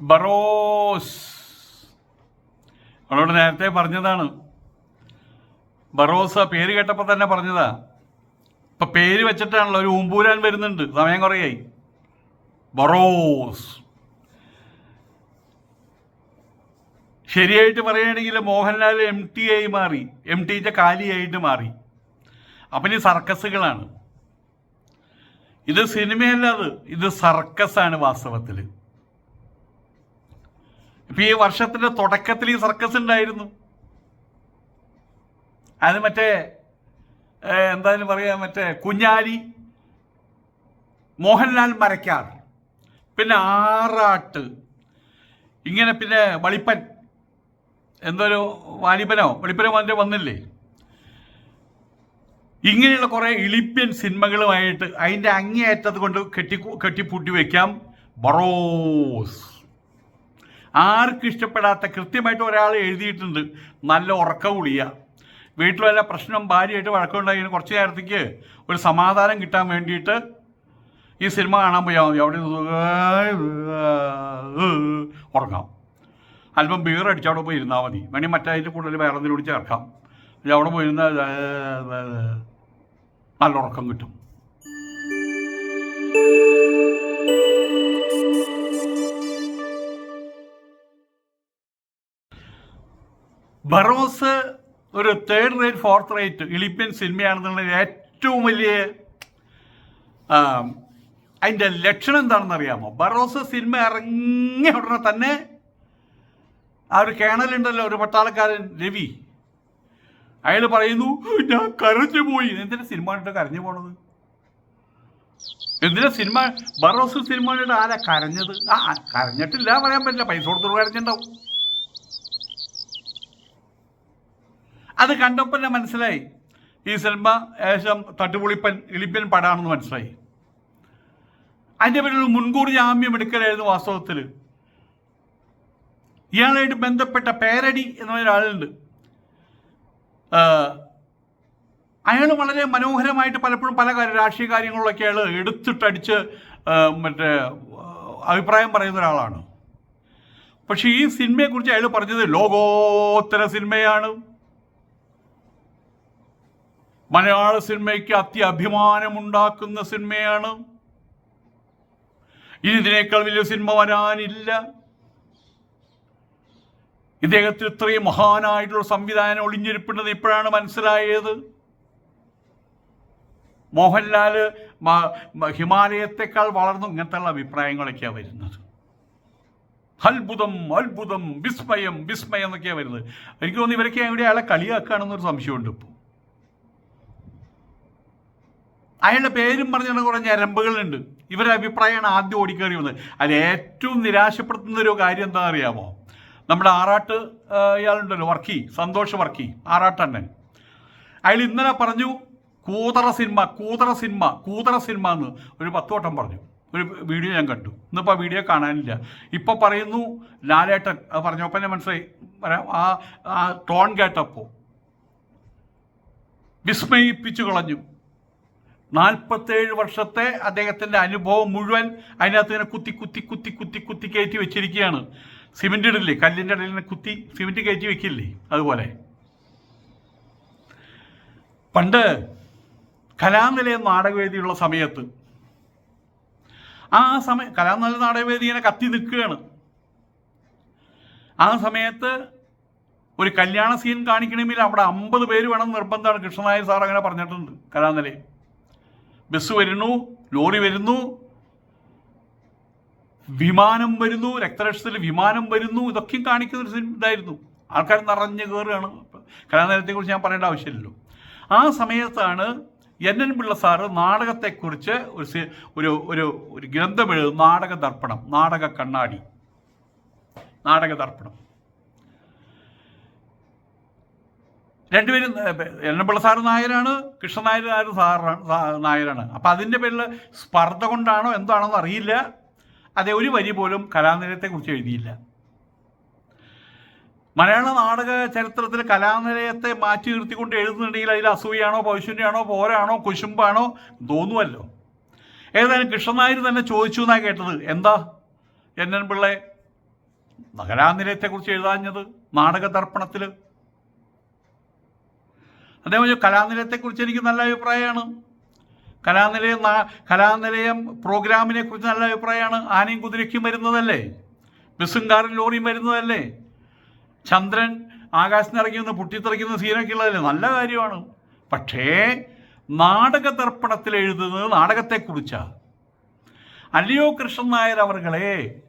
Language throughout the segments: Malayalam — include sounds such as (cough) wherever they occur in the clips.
ബറോസ്. അവളോട് നേരത്തെ പറഞ്ഞതാണ്. ബറോസ് പേര് കേട്ടപ്പോൾ തന്നെ പറഞ്ഞതാ. ഇപ്പൊ പേര് വെച്ചിട്ടാണല്ലോ ഒരു ഊമ്പൂരാൻ വരുന്നുണ്ട്. സമയം കുറയായി. ബറോസ്. ശരിയായിട്ട് പറയുകയാണെങ്കിൽ മോഹൻലാൽ എം ടി ആയി മാറി. എം ടിന്റെ കാലിയായിട്ട് മാറി. അപ്പം ഈ സർക്കസുകളാണ്. ഇത് സിനിമയല്ല അത്. ഇത് സർക്കസാണ് വാസ്തവത്തിൽ ഇപ്പൊ ഈ വർഷത്തിന്റെ തുടക്കത്തിൽ ഈ സർക്കസ് ഉണ്ടായിരുന്നു. അത് മറ്റേ എന്തായാലും പറയാ മറ്റേ കുഞ്ഞാലി മോഹൻലാൽ മരക്കാർ പിന്നെ ആറാട്ട് ഇങ്ങനെ പിന്നെ വളിപ്പൻ എന്തൊരു വാലിപ്പനോ വെളിപ്പനോ അതിന്റെ വന്നില്ലേ? ഇങ്ങനെയുള്ള കുറേ ഇളിപ്യൻ സിനിമകളുമായിട്ട് അതിന്റെ അങ്ങേയറ്റത് കൊണ്ട് കെട്ടി കെട്ടിപ്പൂട്ടി വയ്ക്കാം ബറോസ്. ആർക്കും ഇഷ്ടപ്പെടാത്ത കൃത്യമായിട്ട് ഒരാൾ എഴുതിയിട്ടുണ്ട്. നല്ല ഉറക്ക ഗുളിയ വീട്ടിൽ വല്ല പ്രശ്നം ഭാര്യയായിട്ട് വഴക്കമുണ്ടായിരുന്നു കുറച്ച് നേരത്തേക്ക് ഒരു സമാധാനം കിട്ടാൻ വേണ്ടിയിട്ട് ഈ സിനിമ കാണാൻ പോയാൽ മതി അവിടെ ഉറങ്ങാം. അല്പം ബീർ അടിച്ച് അവിടെ പോയി ഇരുന്നാൽ മതി. വേണമെങ്കിൽ മറ്റേ കൂടുതൽ വേറെ എന്തെങ്കിലും ചേർക്കാം. അവിടെ പോയി നല്ല ഉറക്കം കിട്ടും. ബറോസ് ഒരു തേർഡ് റേറ്റ് ഫോർത്ത് റേറ്റ് ഇളിപ്യൻ സിനിമയാണെന്നുള്ള ഏറ്റവും വലിയ അതിന്റെ ലക്ഷണം എന്താണെന്ന് അറിയാമോ ബറോസ് സിനിമ ഇറങ്ങിയ ഉടനെ തന്നെ ആ ഒരു കേണലുണ്ടല്ലോ ഒരു പട്ടാളക്കാരൻ രവി. അയാൾ പറയുന്നു ഞാൻ കരഞ്ഞു പോയി. എന്തിനാ സിനിമ കണ്ടിട്ട് കരഞ്ഞു പോണത്? എന്തിനാ സിനിമ ബറോസ് സിനിമ കണ്ടിട്ട് ആരാ കരഞ്ഞത്? ആ, കരഞ്ഞിട്ടില്ല പറയാൻ പറ്റില്ല. പൈസ കൊടുത്തൊരു കരഞ്ഞിട്ടുണ്ടാവും. അത് കണ്ടപ്പോൾ തന്നെ മനസ്സിലായി. ഈ സിനിമ ഏകദേശം തട്ടുപൊളിപ്പൻ ഇളിപ്പൻ പടാണെന്ന് മനസ്സിലായി. അതിന്റെ പേരിൽ മുൻകൂർ ജാമ്യം എടുക്കലായിരുന്നു വാസ്തവത്തിൽ ഇയാളായിട്ട് ബന്ധപ്പെട്ട പേരടി എന്ന ഒരാളുണ്ട്. അയാൾ വളരെ മനോഹരമായിട്ട് പലപ്പോഴും പല കാര്യ രാഷ്ട്രീയ കാര്യങ്ങളിലൊക്കെ അയാൾ എടുത്തിട്ടടിച്ച് മറ്റേ അഭിപ്രായം പറയുന്ന ഒരാളാണ്. പക്ഷേ ഈ സിനിമയെക്കുറിച്ച് അയാൾ പറഞ്ഞത് ലോകോത്തര സിനിമയാണ്. മലയാള സിനിമയ്ക്ക് അത്യഭിമാനമുണ്ടാക്കുന്ന സിനിമയാണ്. ഇനി ഇതിനേക്കാൾ വലിയ സിനിമ വരാനില്ല. ഇദ്ദേഹത്തിന് ഇത്രയും മഹാനായിട്ടുള്ള സംവിധാനം ഒളിഞ്ഞിരിപ്പുണ്ടെന്ന് ഇപ്പോഴാണ് മനസ്സിലായത്. മോഹൻലാൽ മ- മ- ഹിമാലയത്തെക്കാൾ വളർന്നു ഇങ്ങനത്തെയുള്ള അഭിപ്രായങ്ങളൊക്കെയാണ് വരുന്നത്. അത്ഭുതം അത്ഭുതം വിസ്മയം വിസ്മയം എന്നൊക്കെയാണ് വരുന്നത്. എനിക്ക് തോന്നുന്നു ഇവരൊക്കെ എവിടെ അയാളെ കളിയാക്കുകയാണെന്നൊരു സംശയമുണ്ട് ഇപ്പോൾ അയാളുടെ പേരും പറഞ്ഞ കുറേ ഞരമ്പുകളുണ്ട്. ഇവരുടെ അഭിപ്രായമാണ് ആദ്യം ഓടിക്കേറി വന്നത്. അതിൽ ഏറ്റവും നിരാശപ്പെടുത്തുന്ന ഒരു കാര്യം എന്താണെന്ന് അറിയാമോ? നമ്മുടെ ആറാട്ട് ഇയാളുണ്ടല്ലോ വർക്കി സന്തോഷ് വർക്കി ആറാട്ടണ്ണൻ. അയാൾ ഇന്നലെ പറഞ്ഞു കൂതറ സിനിമ കൂതറ സിനിമ കൂതറ സിനിമ എന്ന് ഒരു പത്ത് വട്ടം പറഞ്ഞു. ഒരു വീഡിയോ ഞാൻ കണ്ടു. ഇന്നിപ്പോൾ ആ വീഡിയോ കാണാനില്ല. ഇപ്പോൾ പറയുന്നു ലാലേട്ടൻ അത് പറഞ്ഞപ്പോൾ ഞാൻ മനസ്സിലായി. ആ ആ ടോൺ കേട്ടപ്പോൾ വിസ്മയിപ്പിച്ചു കളഞ്ഞു. നാൽപ്പത്തേഴ് വർഷത്തെ അദ്ദേഹത്തിന്റെ അനുഭവം മുഴുവൻ അതിനകത്ത് ഇങ്ങനെ കുത്തി കുത്തി കുത്തി കുത്തി കുത്തി കയറ്റി വെച്ചിരിക്കുകയാണ്. സിമെന്റ് ഇടില്ലേ കല്ലിന്റെ ഇടയിൽ കുത്തി സിമെന്റ് കയറ്റി വെക്കില്ലേ? അതുപോലെ. പണ്ട് കലാനിലയം നാടകവേദിയുള്ള സമയത്ത് ആ സമയം കലാനില നാടകവേദി ഇങ്ങനെ കത്തി നിൽക്കുകയാണ്. ആ സമയത്ത് ഒരു കല്യാണ സീൻ കാണിക്കണമെങ്കിൽ അവിടെ അമ്പത് പേര് വേണം നിർബന്ധമാണ്. കൃഷ്ണനായ സാർ അങ്ങനെ പറഞ്ഞിട്ടുണ്ട് കലാനിലയം. ബസ് വരുന്നു ലോറി വരുന്നു വിമാനം വരുന്നു രക്തരക്ഷത്തിൽ വിമാനം വരുന്നു ഇതൊക്കെയും കാണിക്കുന്ന ഒരു സിനിമ ഇതായിരുന്നു. ആൾക്കാർ നിറഞ്ഞു കയറുകയാണ്. കലാനേരത്തെക്കുറിച്ച് ഞാൻ പറയേണ്ട ആവശ്യമില്ലല്ലോ. ആ സമയത്താണ് എൻ എൻ പിള്ള സാറ് നാടകത്തെക്കുറിച്ച് ഒരു ഒരു ഒരു ഒരു ഗ്രന്ഥം എഴുതും നാടക ദർപ്പണം നാടക കണ്ണാടി. നാടക ദർപ്പണം. രണ്ടുപേരും എണ്ണപ്പിള്ള സാറ് നായരാണ് കൃഷ്ണനായർ നായർ സാറാണ് നായരാണ്. അപ്പം അതിന്റെ പേരിൽ സ്പർദ്ധ കൊണ്ടാണോ എന്താണെന്ന് അറിയില്ല. അതേ ഒരു വരി പോലും കലാനിലയത്തെക്കുറിച്ച് എഴുതിയില്ല. മലയാള നാടക ചരിത്രത്തിൽ കലാനിലയത്തെ മാറ്റി നിർത്തിക്കൊണ്ട് എഴുതുന്നുണ്ടെങ്കിൽ അതിൽ അസൂയാണോ പൗശുന്യാണോ പോരാണോ കുശുമ്പാണോ തോന്നുമല്ലോ ഏതായാലും കൃഷ്ണനായർ തന്നെ ചോദിച്ചു എന്നാണ് കേട്ടത്. എന്താ? എൻ പിള്ളെ കലാനിലയത്തെക്കുറിച്ച് എഴുതാഞ്ഞത് നാടക ദർപ്പണത്തിൽ അതേപോലെ കലാനിലയത്തെക്കുറിച്ച് എനിക്ക് നല്ല അഭിപ്രായമാണ്. കലാനിലയം കലാനിലയം പ്രോഗ്രാമിനെ കുറിച്ച് നല്ല അഭിപ്രായമാണ്. ആനയും കുതിരയ്ക്കും വരുന്നതല്ലേ? ബസ്സും കാറും ലോറിയും വരുന്നതല്ലേ? ചന്ദ്രൻ ആകാശത്തിന് ഇറങ്ങി നിന്ന് പൊട്ടിത്തെറിക്കുന്ന സീനൊക്കെ ഉള്ളതല്ലേ? നല്ല കാര്യമാണ്. പക്ഷേ നാടക ദർപ്പണത്തിൽ എഴുതുന്നത് നാടകത്തെക്കുറിച്ചാണ് അല്ലയോ കൃഷ്ണൻ നായർ അവർകളെ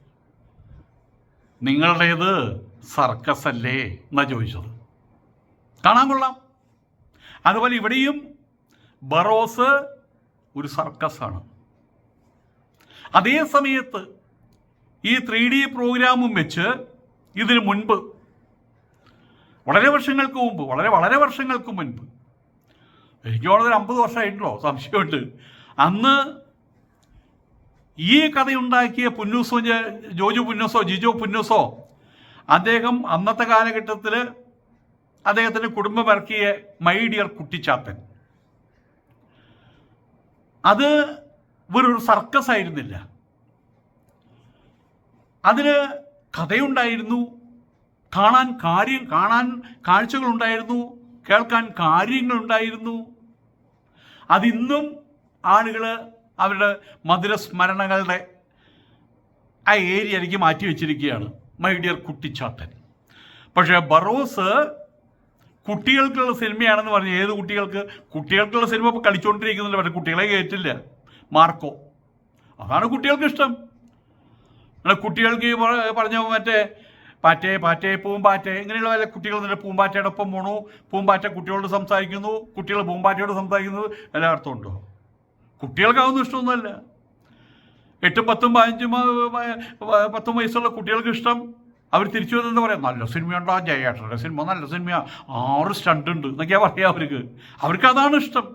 നിങ്ങളുടേത് സർക്കസ് അല്ലേ എന്നാ ചോദിച്ചത്. കാണാൻ കൊള്ളാം. അതുപോലെ ഇവിടെയും ബറോസ് ഒരു സർക്കസാണ്. അതേ സമയത്ത് ഈ ത്രീ ഡി പ്രോഗ്രാമും വെച്ച് ഇതിനു മുൻപ് വളരെ വർഷങ്ങൾക്ക് മുമ്പ് വളരെ വളരെ വർഷങ്ങൾക്ക് മുൻപ് എനിക്ക് വളരെ അമ്പത് വർഷമായിട്ടുണ്ടോ? സംശയമുണ്ട്. അന്ന് ഈ കഥയുണ്ടാക്കിയ പുന്നൂസോ ജോജു പുന്നൂസോ ജിജോ പുന്നൂസോ അദ്ദേഹം അന്നത്തെ കാലഘട്ടത്തിൽ അദ്ദേഹത്തിന്റെ കുടുംബം ഇറക്കിയ മൈ ഡിയർ കുട്ടിച്ചാത്തൻ അത് വെറൊരു സർക്കസ് ആയിരുന്നില്ല. അതിന് കഥയുണ്ടായിരുന്നു കാണാൻ കാര്യം കാണാൻ കാഴ്ചകളുണ്ടായിരുന്നു കേൾക്കാൻ കാര്യങ്ങളുണ്ടായിരുന്നു. അതിന്നും ആളുകൾ അവരുടെ മധുര സ്മരണകളുടെ ആ ഏരിയയിലേക്ക് മാറ്റി വെച്ചിരിക്കുകയാണ് മൈ ഡിയർ കുട്ടിച്ചാത്തൻ പക്ഷേ ബറോസ് കുട്ടികൾക്കുള്ള സിനിമയാണെന്ന് പറഞ്ഞു ഏത് കുട്ടികൾക്ക്? കുട്ടികൾക്കുള്ള സിനിമ ഇപ്പോൾ കളിച്ചുകൊണ്ടിരിക്കുന്നില്ല പക്ഷേ കുട്ടികളെ കയറ്റില്ല മാർക്കോ. അതാണ് കുട്ടികൾക്ക് ഇഷ്ടം. കുട്ടികൾക്ക് ഈ പറ- പറഞ്ഞ മറ്റേ പാറ്റേ പാറ്റേ പൂമ്പാറ്റേ ഇങ്ങനെയുള്ള വല്ല കുട്ടികൾ എന്നിട്ട് പൂമ്പാറ്റയുടെ ഒപ്പം പോണു പൂമ്പാറ്റ കുട്ടികളോട് സംസാരിക്കുന്നു കുട്ടികൾ പൂമ്പാറ്റയോട് സംസാരിക്കുന്നത് എല്ലാ അർത്ഥമുണ്ടോ കുട്ടികൾക്ക് അതൊന്നും ഇഷ്ടമൊന്നുമല്ല. എട്ടും പത്തും പതിനഞ്ചും പത്തും വയസ്സുള്ള കുട്ടികൾക്ക് ഇഷ്ടം. അവർ തിരിച്ചു വന്നെന്ന് പറയാം നല്ല സിനിമയുണ്ടോ? ജയേട്ടന്റെ സിനിമ നല്ല സിനിമ ആറ് സ്റ്റണ്ട് ഉണ്ട് എന്നൊക്കെയാ പറയാം അവർക്ക്. അവർക്ക് അതാണ് ഇഷ്ടം.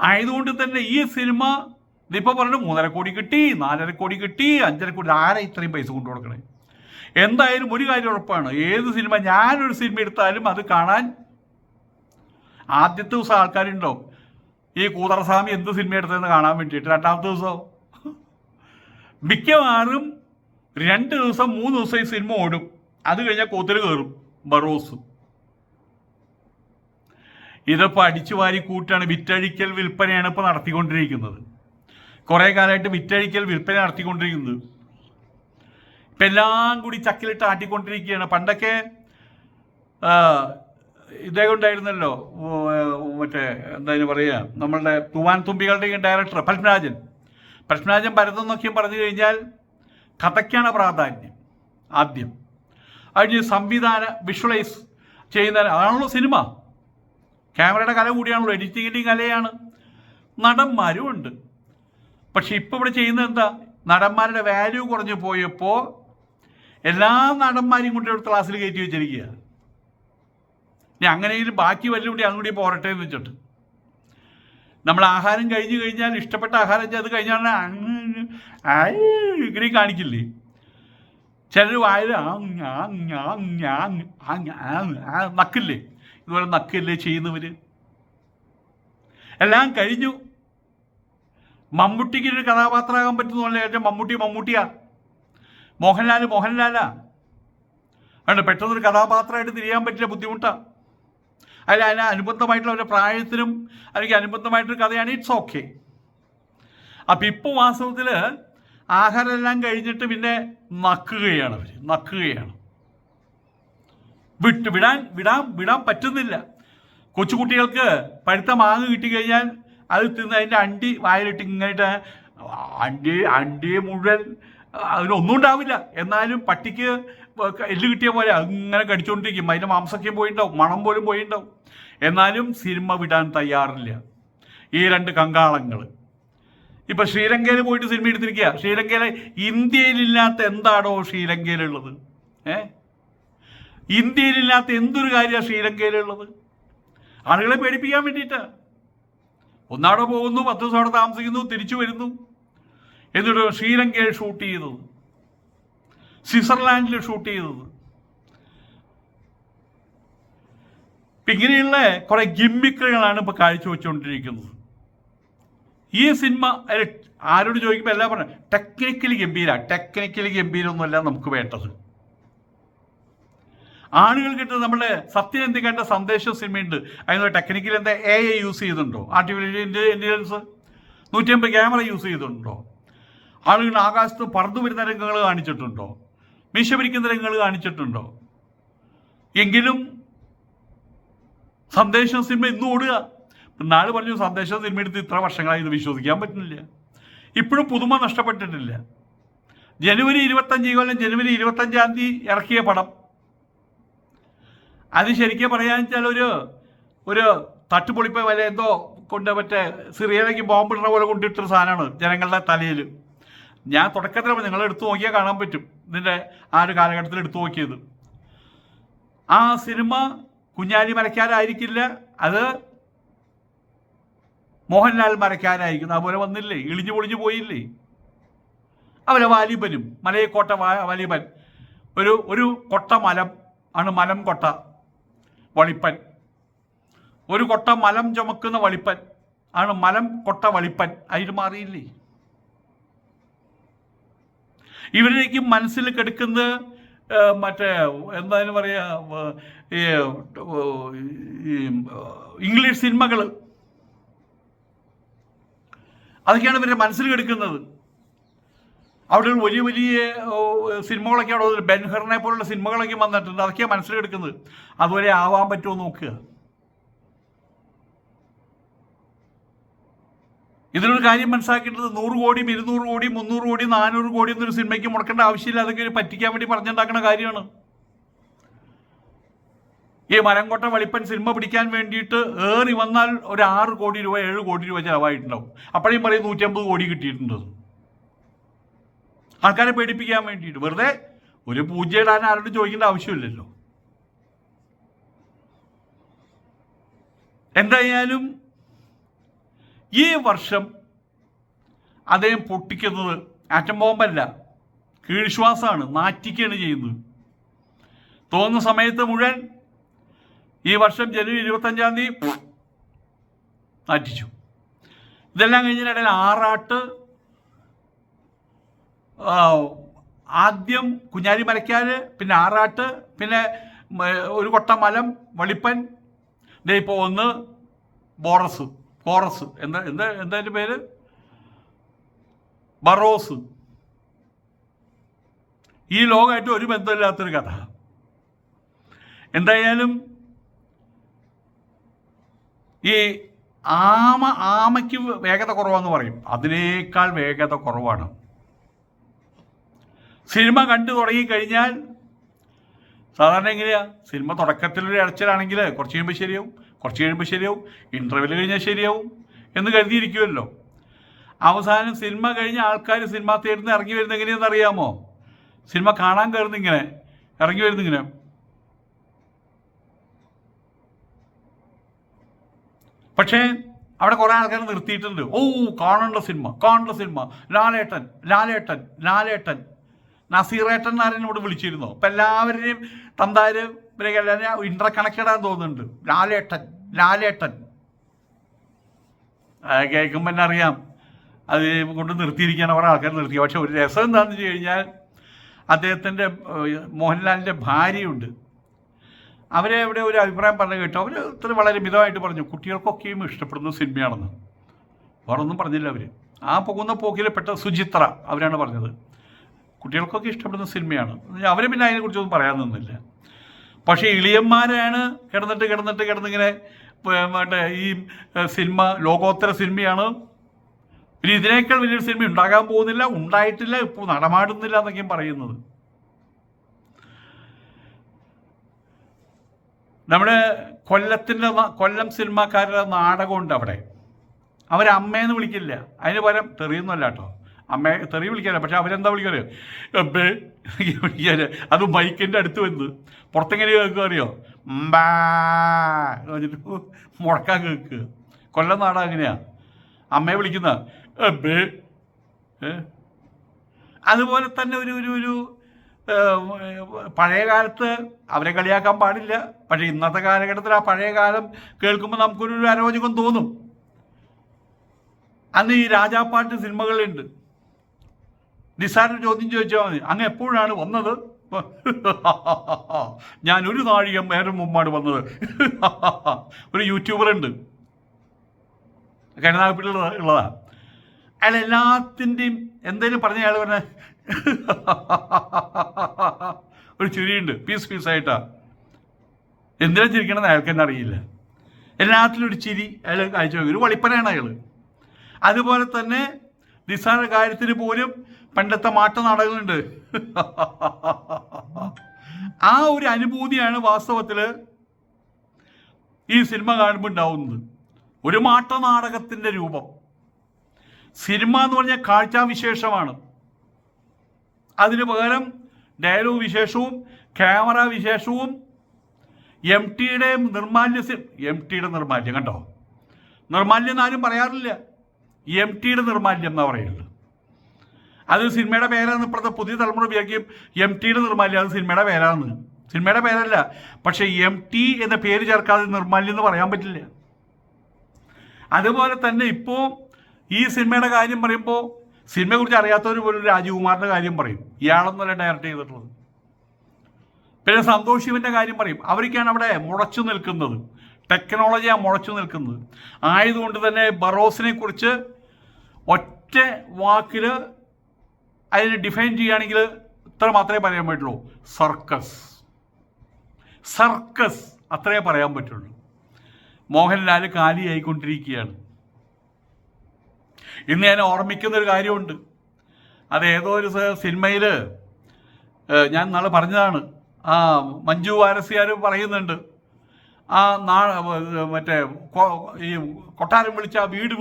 ആയതുകൊണ്ട് തന്നെ ഈ സിനിമ ഇതിപ്പോൾ പറഞ്ഞു മൂന്നര കോടി കിട്ടി നാലര കോടി കിട്ടി അഞ്ചര കോടി ആരാ ഇത്രയും പൈസ കൊണ്ടു കൊടുക്കണേ? എന്തായാലും ഒരു കാര്യം ഉറപ്പാണ് ഏത് സിനിമ ഞാനൊരു സിനിമ എടുത്താലും അത് കാണാൻ ആദ്യത്തെ ദിവസം ആൾക്കാരുണ്ടാവും ഈ കൂതറസ്വാമി എന്ത് സിനിമ എടുത്തതെന്ന് കാണാൻ വേണ്ടിയിട്ട് രണ്ടാമത്തെ ദിവസം? മിക്കവാറും രണ്ട് ദിവസം മൂന്ന് ദിവസം ഈ സിനിമ ഓടും. അത് കഴിഞ്ഞാൽ കൂത്തിൽ കയറും ബറോസ്. ഇതിപ്പോൾ അടിച്ചു വാരി കൂട്ടാണ് വിറ്റഴിക്കൽ വിൽപ്പനയാണ് ഇപ്പൊ നടത്തിക്കൊണ്ടിരിക്കുന്നത്. കുറേ കാലമായിട്ട് വിറ്റഴിക്കൽ വിൽപ്പന നടത്തിക്കൊണ്ടിരിക്കുന്നത്. ഇപ്പം എല്ലാം കൂടി ചക്കിലിട്ട് ആട്ടിക്കൊണ്ടിരിക്കുകയാണ്. പണ്ടൊക്കെ ഇതേ കൊണ്ടായിരുന്നല്ലോ മറ്റേ എന്തായാലും പറയുക നമ്മളുടെ തൂവാൻ തുമ്പികളുടെ ഡയറക്ടർ പത്മരാജൻ. പത്മരാജൻ ഭരതം നോക്കിയും പറഞ്ഞു കഴിഞ്ഞാൽ കഥയ്ക്കാണ് പ്രാധാന്യം. ആദ്യം. അതിന് സംവിധാന വിഷ്വലൈസ് ചെയ്യുന്ന അതാണല്ലോ സിനിമ. ക്യാമറയുടെ കല കൂടിയാണല്ലോ എഡിറ്റിങ്ങിന്റെയും കലയാണ്. നടന്മാരും ഉണ്ട്. പക്ഷെ ഇപ്പോൾ ഇവിടെ ചെയ്യുന്നത് എന്താ? നടന്മാരുടെ വാല്യൂ കുറഞ്ഞു പോയപ്പോൾ എല്ലാ നടന്മാരെയും കൂടി ഒരു ക്ലാസ്സിൽ കയറ്റി വെച്ചിരിക്കുക ഇനി അങ്ങനെയെങ്കിലും ബാക്കി വല്ലതും കൂടി അങ്ങോട്ട് പോരട്ടെ എന്ന് വെച്ചിട്ട്. നമ്മൾ ആഹാരം കഴിഞ്ഞു കഴിഞ്ഞാൽ ഇഷ്ടപ്പെട്ട ആഹാരം അത് കഴിഞ്ഞാൽ അങ്ങ് ഇങ്ങനെ കാണിക്കില്ലേ? ചിലർ ആ നക്കില്ലേ? ഇതുപോലെ നക്കില്ലേ ചെയ്യുന്നവർ എല്ലാം കഴിഞ്ഞു. മമ്മൂട്ടിക്ക് ഒരു കഥാപാത്രമാകാൻ പറ്റുന്നില്ല ഏറ്റവും മമ്മൂട്ടി മമ്മൂട്ടിയാ. മോഹൻലാൽ മോഹൻലാലാ. അതുകൊണ്ട് പെട്ടെന്നൊരു കഥാപാത്രമായിട്ട് തിരിയാൻ പറ്റില്ല ബുദ്ധിമുട്ടാ. അല്ല അതിന് അനുബന്ധമായിട്ടുള്ള അവരുടെ പ്രായത്തിനും അല്ലെങ്കിൽ അനുബന്ധമായിട്ടൊരു കഥയാണ് ഇറ്റ്സ് ഓക്കെ അപ്പം ഇപ്പോൾ വാസ്തവത്തിൽ ആഹാരം എല്ലാം കഴിഞ്ഞിട്ട് പിന്നെ നക്കുകയാണ് അവർ നക്കുകയാണ്. വിട്ട് വിടാൻ വിടാൻ വിടാൻ പറ്റുന്നില്ല. കൊച്ചുകുട്ടികൾക്ക് പഴുത്ത മാങ്ങ കിട്ടിക്കഴിഞ്ഞാൽ അത് തിന്ന് അതിന്റെ അണ്ടി വായിലിട്ട് ഇങ്ങോട്ട് അണ്ടി അണ്ടി മുഴുവൻ അതിനൊന്നും ഉണ്ടാവില്ല. എന്നാലും പട്ടിക്ക് എല്ല് കിട്ടിയ പോലെ അങ്ങനെ കടിച്ചുകൊണ്ടിരിക്കും അതിന്റെ മാംസൊക്കെ പോയിണ്ടാവും മണം പോലും പോയിണ്ടാവും എന്നാലും സിനിമ വിടാൻ തയ്യാറില്ല. ഈ രണ്ട് കങ്കാളങ്ങൾ ഇപ്പൊ ശ്രീലങ്കയിൽ പോയിട്ട് സിനിമ എടുത്തിരിക്കുക ശ്രീലങ്കയിലെ ഇന്ത്യയിലില്ലാത്ത എന്താണോ ശ്രീലങ്കയിലുള്ളത്? ഏ? ഇന്ത്യയിലില്ലാത്ത എന്തൊരു കാര്യമാണ് ശ്രീലങ്കയിലുള്ളത്? ആളുകളെ പേടിപ്പിക്കാൻ വേണ്ടിയിട്ട്. ഒന്നാടെ പോകുന്നു പത്ത് ദിവസം അവിടെ താമസിക്കുന്നു തിരിച്ചു വരുന്നു എന്നിട്ട് ശ്രീലങ്കയിൽ ഷൂട്ട് ചെയ്തത്. സ്വിറ്റ്സർലാൻഡിൽ ഷൂട്ട് ചെയ്തത്. ഇപ്പം ഇങ്ങനെയുള്ള കുറെ ഗിമ്മിക്കുകളാണ് ഇപ്പോൾ കാഴ്ചവെച്ചുകൊണ്ടിരിക്കുന്നത്. ഈ സിനിമ ആരോട് ചോദിക്കുമ്പോൾ എല്ലാം പറഞ്ഞു ടെക്നിക്കലി ഗംഭീര. ടെക്നിക്കലി ഗംഭീരമൊന്നുമല്ല നമുക്ക് വേണ്ടത്. ആളുകൾ കിട്ടുന്ന നമ്മുടെ സത്യം എന്ത് കണ്ട സന്ദേശം സിനിമയുണ്ട്. അതിനുള്ള ടെക്നിക്കൽ എന്താ എ ഐ യൂസ് ചെയ്തിട്ടുണ്ടോ ആർട്ടിഫിഷ്യൽ ഇന്റലിജൻസ് നൂറ്റിയമ്പത് ക്യാമറ യൂസ് ചെയ്തിട്ടുണ്ടോ ആളുകൾ ആകാശത്ത് പറന്നു വരുന്ന രംഗങ്ങൾ കാണിച്ചിട്ടുണ്ടോ? മീശ പിരിക്കുന്ന രംഗങ്ങൾ കാണിച്ചിട്ടുണ്ടോ? എങ്കിലും സന്ദേശം സിനിമ ഇന്നും ഓടുക. നാളെ പറഞ്ഞു സന്ദേശം സിനിമ എടുത്ത് ഇത്ര വർഷങ്ങളായി ഇത് വിശ്വസിക്കാൻ പറ്റുന്നില്ല. ഇപ്പോഴും പുതുമ നഷ്ടപ്പെട്ടിട്ടില്ല. ജനുവരി ഇരുപത്തഞ്ച് കൊല്ലം ജനുവരി ഇരുപത്തഞ്ചാം തീയതി ഇറക്കിയ പടം. അത് ശരിക്കും പറയാന്ന് വെച്ചാൽ ഒരു ഒരു തട്ടുപൊളിപ്പ വില എന്തോ കൊണ്ട് മറ്റേ സിറിയയിലേക്ക് ബോംബിടുന്ന പോലെ കൊണ്ടിട്ടൊരു സാധനമാണ് ജനങ്ങളുടെ തലയിൽ. ഞാൻ തുടക്കത്തിൽ നിങ്ങൾ എടുത്തു നോക്കിയാൽ കാണാൻ പറ്റും. ഇതിന്റെ ആ ഒരു കാലഘട്ടത്തിൽ എടുത്തു നോക്കിയത്. ആ സിനിമ കുഞ്ഞാലി മരക്കാരായിരിക്കില്ല അത് മോഹൻലാൽ മരയ്ക്കാനായിരിക്കുന്നു. അതുപോലെ വന്നില്ലേ? ഇളിഞ്ഞു പൊളിഞ്ഞു പോയില്ലേ? അവരെ വാലിബനും മലയക്കോട്ട വാലിബൻ. ഒരു ഒരു കൊട്ട മലം ആണ് മലം കൊട്ട വളിപ്പൻ. ഒരു കൊട്ട മലം ചുമക്കുന്ന വളിപ്പൻ ആണ് മലം കൊട്ട വളിപ്പൻ. അതിന് മാറിയില്ലേ? ഇവരിലേക്ക് മനസ്സിൽ കെടുക്കുന്നത് മറ്റേ എന്താ പറയുക ഇംഗ്ലീഷ് സിനിമകൾ അതൊക്കെയാണ് ഇവരുടെ മനസ്സിൽ കിടക്കുന്നത്. അവിടെ വലിയ വലിയ സിനിമകളൊക്കെ അവിടെ. ബെൻഹറിനെ പോലുള്ള സിനിമകളൊക്കെ വന്നിട്ടുണ്ട്. അതൊക്കെയാണ് മനസ്സിൽ കിടക്കുന്നത്. അതുപോലെ ആവാൻ പറ്റുമോ നോക്കുക. ഇതിനൊരു കാര്യം മനസ്സിലാക്കേണ്ടത് നൂറ് കോടിയും ഇരുന്നൂറ് കോടിയും മുന്നൂറ് കോടിയും നാനൂറ് കോടിയും എന്നൊരു സിനിമയ്ക്ക് മുടക്കേണ്ട ആവശ്യമില്ല. അതൊക്കെ പറ്റിക്കാൻ വേണ്ടി പറഞ്ഞുണ്ടാക്കുന്ന കാര്യമാണ്. ഈ മരംകൊട്ട വളിപ്പൻ സിനിമ പിടിക്കാൻ വേണ്ടിയിട്ട് ഏറി വന്നാൽ ഒരു ആറ് കോടി രൂപ ഏഴ് കോടി രൂപ ചിലവായിട്ടുണ്ടാവും. അപ്പോഴേയും പറയും നൂറ്റമ്പത് കോടി കിട്ടിയിട്ടുണ്ട്. ആൾക്കാരെ പേടിപ്പിക്കാൻ വേണ്ടിയിട്ട്. വെറുതെ ഒരു പൂജയിടാൻ ആരോടും ചോദിക്കേണ്ട ആവശ്യമില്ലല്ലോ. എന്തായാലും ഈ വർഷം അദ്ദേഹം പൊട്ടിക്കുന്നത് ആറ്റം ബോംബല്ല കീഴ്ശ്വാസമാണ് നാറ്റിക്കാണ് ചെയ്യുന്നത്. തോന്നുന്ന സമയത്ത് മുഴുവൻ ഈ വർഷം ജനുവരി ഇരുപത്തഞ്ചാം തീയതി നാറ്റിച്ചു ഇതെല്ലാം കഴിഞ്ഞതിനിടയിൽ ആറാട്ട് ആദ്യം കുഞ്ഞാലി മരക്കാര് പിന്നെ ആറാട്ട് പിന്നെ ഒരു കൊട്ട മലം വളിപ്പൻ ദേ ഇപ്പോൾ ഒന്ന് ബോറസ് കോറസ് എന്താ എന്താ എന്താ പേര്? ബറോസ്. ഈ ലോകമായിട്ട് ഒരു ബന്ധമില്ലാത്തൊരു കഥ. എന്തായാലും ഈ ആമ ആമയ്ക്ക് വേഗത കുറവാന്ന് പറയും. അതിനേക്കാൾ വേഗത കുറവാണ്. സിനിമ കണ്ടു തുടങ്ങിക്കഴിഞ്ഞാൽ സാധാരണ എങ്ങനെയാ? സിനിമ തുടക്കത്തിലൊരു ഇടച്ചിലാണെങ്കിൽ കുറച്ച് കഴിയുമ്പോൾ ശരിയാവും കുറച്ച് കഴിയുമ്പോൾ ശരിയാവും ഇന്റർവെൽ കഴിഞ്ഞാൽ ശരിയാവും എന്ന് കരുതിയിരിക്കുമല്ലോ അവസാനം സിനിമ കഴിഞ്ഞ ആൾക്കാർ സിനിമ തിയേറ്ററിൽ ഇറങ്ങി വരുന്നത് എങ്ങനെയാണെന്ന് അറിയാമോ? സിനിമ കാണാൻ കയറുന്നിങ്ങനെ ഇറങ്ങി വരുന്നിങ്ങനെ പക്ഷേ അവിടെ കുറേ ആൾക്കാർ നിർത്തിയിട്ടുണ്ട്. ഓ കാണേണ്ട സിനിമ കാണേണ്ട സിനിമ. ലാലേട്ടൻ ലാലേട്ടൻ ലാലേട്ടൻ. നസീറേട്ടൻ എന്നാരെന്നോട് വിളിച്ചിരുന്നു? അപ്പം എല്ലാവരെയും തന്താര് ഇവരെല്ലാം ഇന്റർ കണക്റ്റഡ് ആണെന്ന് തോന്നുന്നുണ്ട്. ലാലേട്ടൻ ലാലേട്ടൻ. കേൾക്കുമ്പോൾ തന്നെ അറിയാം. അത് കൊണ്ട് നിർത്തിയിരിക്കുകയാണ് കുറേ ആൾക്കാർ നിർത്തി പക്ഷെ ഒരു രസം എന്താണെന്ന് വെച്ച് കഴിഞ്ഞാൽ അദ്ദേഹത്തിന്റെ മോഹൻലാലിന്റെ ഭാര്യയുണ്ട്. അവരെ ഇവിടെ ഒരു അഭിപ്രായം പറഞ്ഞു കേട്ടോ. അവർ ഇത്ര വളരെ മിതമായിട്ട് പറഞ്ഞു. കുട്ടികൾക്കൊക്കെയും ഇഷ്ടപ്പെടുന്ന സിനിമയാണെന്ന്. വേറൊന്നും പറഞ്ഞില്ല അവർ ആ പോകുന്ന പോക്കിലെ പെട്ട സുചിത്ര അവരാണ് പറഞ്ഞത്. കുട്ടികൾക്കൊക്കെ ഇഷ്ടപ്പെടുന്ന സിനിമയാണ്. അവരെ പിന്നെ അതിനെക്കുറിച്ചൊന്നും പറയാൻ നിന്നില്ല. പക്ഷേ ഇളിയന്മാരാണ് കിടന്നിട്ട് കിടന്നിട്ട് കിടന്നിങ്ങനെ മറ്റേ ഈ സിനിമ ലോകോത്തര സിനിമയാണ്. പിന്നെ ഇതിനേക്കാൾ വലിയൊരു സിനിമ ഉണ്ടാകാൻ പോകുന്നില്ല ഉണ്ടായിട്ടില്ല ഇപ്പോൾ നടമാടുന്നില്ല എന്നൊക്കെയും പറയുന്നത്. നമ്മുടെ കൊല്ലത്തിന്റെ കൊല്ലം സിനിമാക്കാരുടെ നാടകമുണ്ട് അവിടെ. അവർ അമ്മയെന്ന് വിളിക്കില്ല. അതിന് പകരം തെറിയൊന്നുമല്ല കേട്ടോ. അമ്മ തെറി വിളിക്കാറ് പക്ഷെ അവരെന്താ വിളിക്കാറ് അമ്മേ വിളിക്കാറ് അത് മൈക്കിന്റെ അടുത്ത് വന്ന്. പുറത്തെങ്ങനെ കേൾക്കുക അറിയോ? പറഞ്ഞിട്ട് മുഴക്കാൻ കേൾക്കുക. കൊല്ലം നാടകം അങ്ങനെയാ അമ്മയെ വിളിക്കുന്ന അമ്മേ? അതുപോലെ തന്നെ ഒരു ഒരു ഒരു പഴയ കാലത്ത് അവരെ കളിയാക്കാൻ പാടില്ല. പക്ഷേ ഇന്നത്തെ കാലഘട്ടത്തിൽ ആ പഴയ കാലം കേൾക്കുമ്പോൾ നമുക്കൊരു അരോചകം തോന്നും. അന്ന് ഈ രാജാപ്പാട്ട് സിനിമകളുണ്ട് നിസ്സാര ചോദ്യം ചോദിച്ചാൽ മതി. അങ്ങ് എപ്പോഴാണ് വന്നത്? (laughs) ഞാൻ ഒരു നാഴികം നേരം മുമ്പാണ് വന്നത്. (laughs) ഒരു യൂട്യൂബർ ഉണ്ട്. കരുനാഗപ്പിള്ള ഉള്ളതാ അയാൾ എല്ലാത്തിന്റെയും എന്തെങ്കിലും പറഞ്ഞ അയാൾ പറഞ്ഞ (laughs) ഒരു ചിരിയുണ്ട്. പീസ് പീസായിട്ടാ എന്തിനാ ചിരിക്കണമെന്ന് അയാൾക്ക് തന്നെ അറിയില്ല. എല്ലാത്തിലും ഒരു ചിരി അയാൾ അയച്ചു ഒരു വളിപ്പനാണ് അയാൾ അതുപോലെ തന്നെ നിസ്സാര കാര്യത്തിന് പോലും പണ്ടത്തെ മാട്ട നാടകങ്ങളുണ്ട്. (laughs) ആ ഒരു അനുഭൂതിയാണ് വാസ്തവത്തിൽ ഈ സിനിമ കാണുമ്പോൾ ഉണ്ടാവുന്നത്. ഒരു മാട്ട നാടകത്തിന്റെ രൂപം. സിനിമ എന്ന് പറഞ്ഞാൽ കാഴ്ചാവിശേഷമാണ്. അതിന് പകരം ഡയലോഗ് വിശേഷവും ക്യാമറ വിശേഷവും എം ടിയുടെ നിർമാല്യ എം ടിയുടെ നിർമാല്യം കണ്ടോ? നിർമാല്യം ആരും പറയാറില്ല. എം ടിയുടെ നിർമാല്യം എന്നാ പറയുള്ളൂ അത് സിനിമയുടെ പേരാണ്. ഇപ്പോഴത്തെ പുതിയ തലമുറ ഉപയോഗിക്കും എം ടിയുടെ നിർമാല്യം അത് സിനിമയുടെ പേരാണ്. സിനിമയുടെ പേരല്ല. പക്ഷേ എം ടി എന്ന പേര് ചേർക്കാതെ നിർമാല്യം എന്ന് പറയാൻ പറ്റില്ല. അതുപോലെ തന്നെ ഇപ്പോൾ ഈ സിനിമയുടെ കാര്യം പറയുമ്പോൾ സിനിമയെക്കുറിച്ച് അറിയാത്തവർ പോലും രാജകുമാറിന്റെ കാര്യം പറയും. ഇയാളൊന്നുമല്ല ഡയറക്റ്റ് ചെയ്തിട്ടുള്ളത്. പിന്നെ സന്തോഷ് ശിവന്റെ കാര്യം പറയും. അവർക്കാണ് അവിടെ മുളച്ചു നിൽക്കുന്നത്. ടെക്നോളജിയാണ് മുളച്ചു നിൽക്കുന്നത്. ആയതുകൊണ്ട് തന്നെ ബറോസിനെ കുറിച്ച് ഒറ്റ വാക്കിൽ അതിനെ ഡിഫൈൻ ചെയ്യുകയാണെങ്കിൽ ഇത്ര മാത്രമേ പറയാൻ പറ്റുള്ളൂ. സർക്കസ്. സർക്കസ് അത്രേ പറയാൻ പറ്റുള്ളൂ. മോഹൻലാൽ കാലിയായിക്കൊണ്ടിരിക്കുകയാണ്. ഇന്ന് ഞാൻ ഓർമ്മിക്കുന്ന ഒരു കാര്യമുണ്ട്. അത് ഏതോ ഒരു സിനിമയിൽ ഞാൻ നാളെ പറഞ്ഞതാണ്. ആ മഞ്ജു വാരസ്യാർ പറയുന്നുണ്ട്. ആ നാ മറ്റേ ഈ കൊട്ടാരം വിളിച്ച വീട്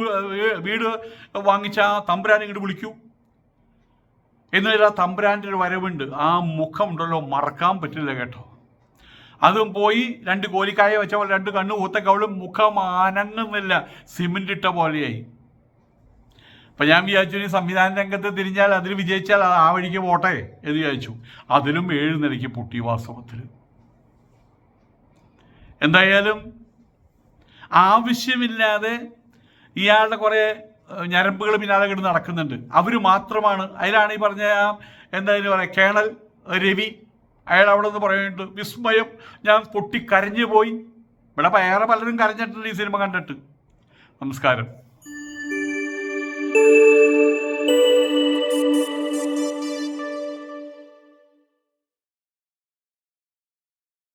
വീട് വാങ്ങിച്ച ആ തമ്പുരാൻ ഇങ്ങോട്ട് വിളിക്കൂ. എന്നിട്ട് ആ തമ്പുരാന്റെ ഒരു വരവുണ്ട്. ആ മുഖം ഉണ്ടല്ലോ മറക്കാൻ പറ്റില്ല കേട്ടോ. അതും പോയി രണ്ട് കോലിക്കായ വെച്ച പോലെ രണ്ട് കണ്ണു ഊത്തക്കവളും മുഖം അനങ്ങുന്നില്ല. സിമെന്റ് ഇട്ട പോലെയായി. അപ്പൊ ഞാൻ വിചാരിച്ചു ഇനി സംവിധാന രംഗത്ത് തിരിഞ്ഞാൽ അതിൽ വിജയിച്ചാൽ ആ വഴിക്ക് പോട്ടെ എന്ന് വിചാരിച്ചു. അതിലും ഏഴ് നിലയ്ക്ക് പൊട്ടി വാസ്തവത്തിൽ. എന്തായാലും ആവശ്യമില്ലാതെ ഇയാളുടെ കുറേ ഞരമ്പുകൾ പിന്നാലെ കിടന്ന് നടക്കുന്നുണ്ട്. അവർ മാത്രമാണ്. അതിലാണ് ഈ പറഞ്ഞ എന്തായാലും പറയാം കേണൽ രവി. അയാൾ അവിടെ നിന്ന് പറയുന്നുണ്ട് വിസ്മയം ഞാൻ പൊട്ടി കരഞ്ഞു പോയി. ഇവിടെ വേറെ പലരും കരഞ്ഞിട്ടുണ്ട് ഈ സിനിമ കണ്ടിട്ട്. നമസ്കാരം. Thank you.